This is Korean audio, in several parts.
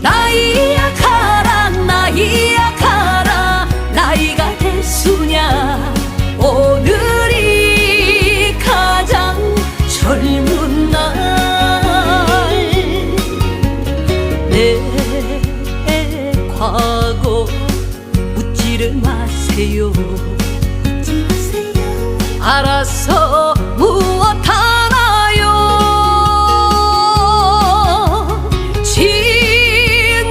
나이야 가라 나이야 가라. 나이가 됐으냐? 오늘이 가장 젊은 날 내 과거 묻지를 마세요. 알아서 무엇 하나요? 지난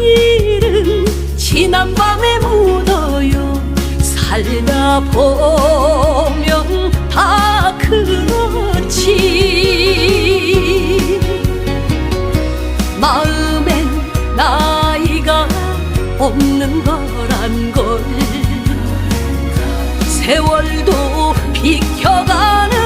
일은 지난 밤에 묻어요. 살다 보면 다 없는 거란 걸 세월도 비켜가는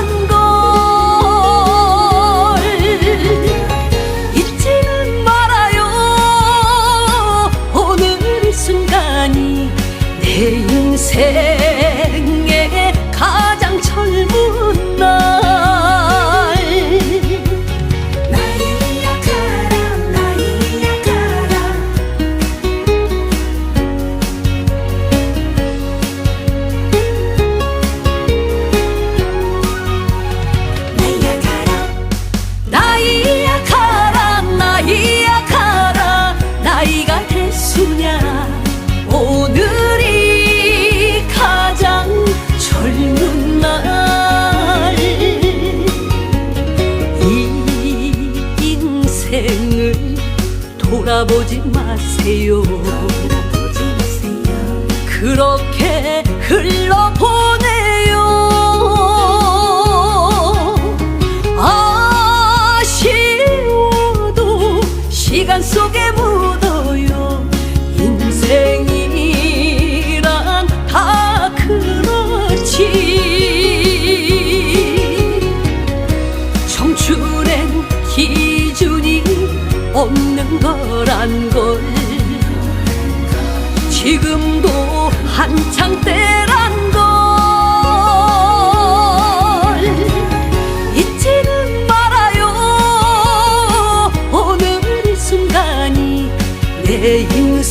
돌아보지 마세요. 보지 마세요 그렇게 흘 없는 거란 걸. 지금도 한창 때란 걸. 잊지는 말아요. 오늘 이 순간이 내 젊은